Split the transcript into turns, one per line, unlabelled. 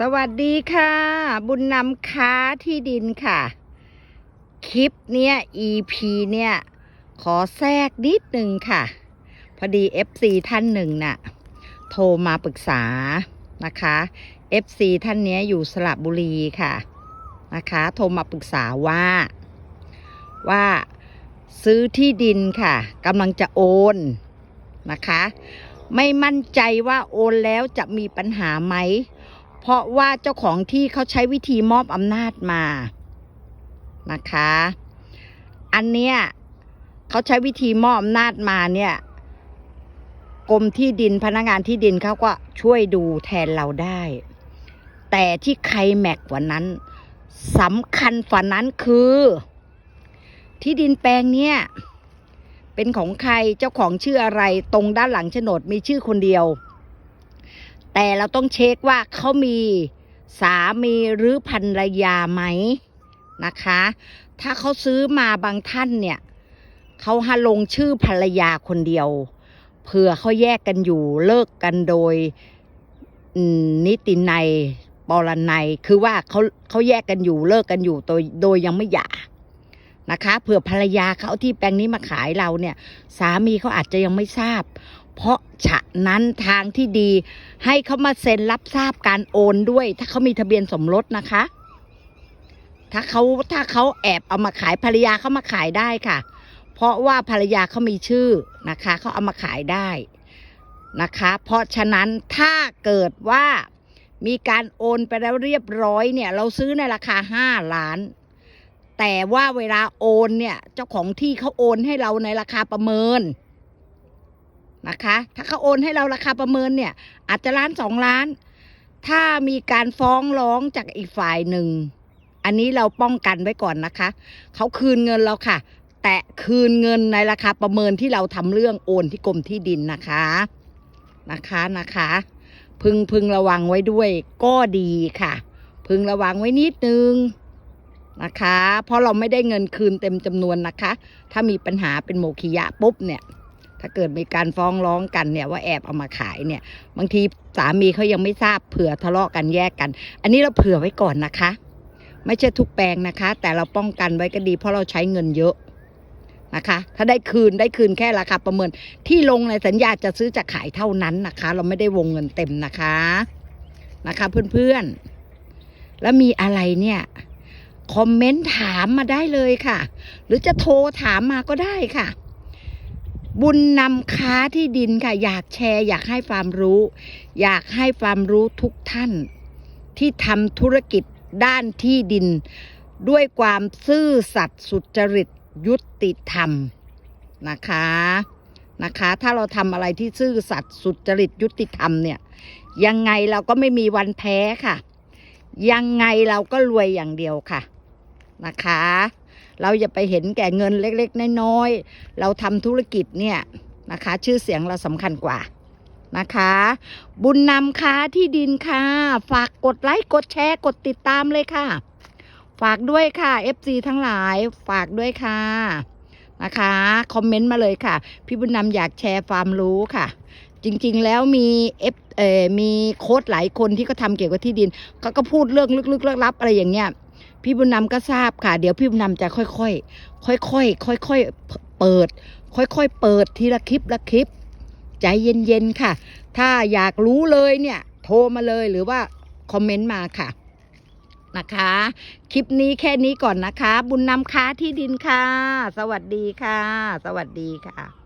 สวัสดีค่ะ บุญนำค้าที่ดินค่ะ คลิปเนี้ย EP เนี่ย ขอแทรกนิดหนึ่งค่ะ พอดี FC ท่านหนึ่งน่ะ โทรมาปรึกษานะคะ FC ท่านเนี้ยอยู่สระบุรีค่ะนะคะ โทรมาปรึกษาว่าว่าซื้อที่ดินค่ะกำลังจะโอนนะคะ ไม่มั่นใจว่าโอนแล้วจะมีปัญหาไหม เพราะว่าเจ้าของที่เขาใช้วิธีมอบอำนาจมานะคะ อันเนี้ยเขาใช้วิธีมอบอำนาจมาเนี่ยกรมที่ดินพนักงานที่ดินเขาก็ช่วยดูแทนเราได้ แต่ที่ใครแม็กกว่านั้นสำคัญฝันนั้นคือ ที่ดินแปลงเนี้ยเป็นของใครเจ้าของชื่ออะไรตรงด้านหลังโฉนดมีชื่อคนเดียว แต่เราต้องเช็คว่าเขามีสามีหรือภรรยาไหมนะคะ ถ้าเขาซื้อมาบางท่านเนี่ยเขาให้ลงชื่อภรรยาคนเดียวเผื่อเขาแยกกันอยู่เลิกกันโดยนิตินัยปรนัยคือว่าเขาเขาแยกกันอยู่เลิกกันอยู่โดยโดยยังไม่หย่า นะคะเผื่อภรรยาเขาที่แปลงนี้มาขายเราเนี่ย สามีเขาอาจจะยังไม่ทราบ เพราะฉะนั้นทางที่ดี ให้เขามาเซ็นรับทราบการโอนด้วย ถ้าเขามีทะเบียนสมรสนะคะ ถ้าเขาถ้าเขาแอบเอามาขายภรรยาเขามาขายได้ค่ะ เพราะว่าภรรยาเขามีชื่อนะคะเขาเอามาขายได้นะคะ เพราะฉะนั้นถ้าเกิดว่ามีการโอนไปแล้วเรียบร้อยเนี่ย เราซื้อในราคาห้าล้าน แต่ว่าเวลาโอนเนี่ย เจ้าของที่เขาโอนให้เราในราคาประเมินนะคะ ถ้าเขาโอนให้เราราคาประเมินเนี่ย อาจจะล้านสองล้าน ถ้ามีการฟ้องร้องจากอีกฝ่ายหนึ่ง อันนี้เราป้องกันไว้ก่อนนะคะ เขาคืนเงินเราค่ะ แต่คืนเงินในราคาประเมินที่เราทำเรื่องโอนที่กรมที่ดินนะคะนะคะนะคะ พึงพึงระวังไว้ด้วยก็ดีค่ะ พึงระวังไว้นิดนึง นะคะ เพราะเราไม่ได้เงินคืนเต็มจำนวนนะคะ ถ้ามีปัญหาเป็นโมคิยะปุ๊บเนี่ย ถ้าเกิดมีการฟ้องร้องกันเนี่ยว่าแอบเอามาขายเนี่ย บางทีสามีเขายังไม่ทราบเผื่อทะเลาะกันแยกกัน อันนี้เราเผื่อไว้ก่อนนะคะ ไม่ใช่ทุกแปลงนะคะ แต่เราป้องกันไว้ก็ดี เพราะเราใช้เงินเยอะนะคะ ถ้าได้คืนได้คืนแค่ราคาประเมิน ที่ลงในสัญญาจะซื้อจะขายเท่านั้นนะคะ เราไม่ได้วงเงินเต็มนะคะนะคะเพื่อนๆแล้วมีอะไรเนี่ย คอมเมนต์ถามมาได้เลยค่ะ หรือจะโทรถามมาก็ได้ค่ะ บุญนำค้าที่ดินค่ะ อยากแชร์ อยากให้ความรู้ อยากให้ความรู้ทุกท่าน ที่ทำธุรกิจด้านที่ดิน ด้วยความซื่อสัตย์สุจริตยุติธรรมนะคะนะคะ ถ้าเราทำอะไรที่ซื่อสัตย์สุจริตยุติธรรมเนี่ย ยังไงเราก็ไม่มีวันแพ้ค่ะ ยังไงเราก็รวยอย่างเดียวค่ะ นะคะ เราอย่าไปเห็นแก่เงินเล็กๆ น้อยๆ เราทำธุรกิจเนี่ยนะคะ ชื่อเสียงเราสำคัญกว่านะคะ บุญนำค้าที่ดินค่ะ ฝากกดไลค์กดแชร์กดติดตามเลยค่ะ ฝากด้วยค่ะ FC ทั้งหลายฝากด้วยค่ะนะคะคอมเมนต์มาเลยค่ะ พี่บุญนำอยากแชร์ความรู้ค่ะ จริงๆแล้วมีเอฟเอมีโค้ดหลายคนที่เขาทำเกี่ยวกับที่ดินเขาก็พูดเรื่องลึกๆลับๆอะไรอย่างเงี้ย พี่บุญนำก็ทราบค่ะ เดี๋ยวพี่บุญนำจะค่อยๆค่อยๆค่อยๆเปิด ค่อยๆเปิดทีละคลิปละคลิป ใจเย็นๆค่ะ ถ้าอยากรู้เลยเนี่ย โทรมาเลยหรือว่าคอมเมนต์มาค่ะนะคะ คลิปนี้แค่นี้ก่อนนะคะ บุญนำค้าที่ดินค่ะ สวัสดีค่ะ สวัสดีค่ะ